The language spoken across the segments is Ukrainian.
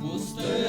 gostei.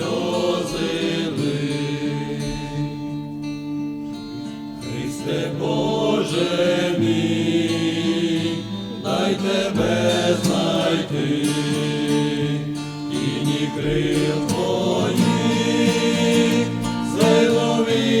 сльози лий. Христе Боже мій, дай тебе знайти, і ні крил твоїх силові.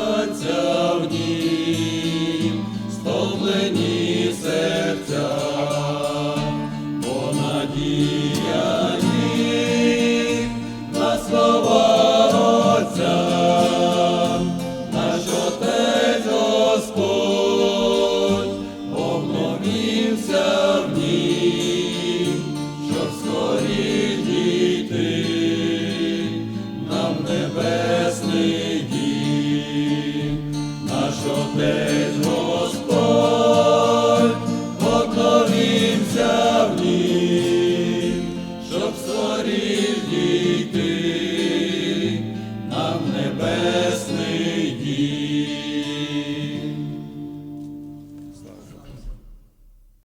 Só Deus.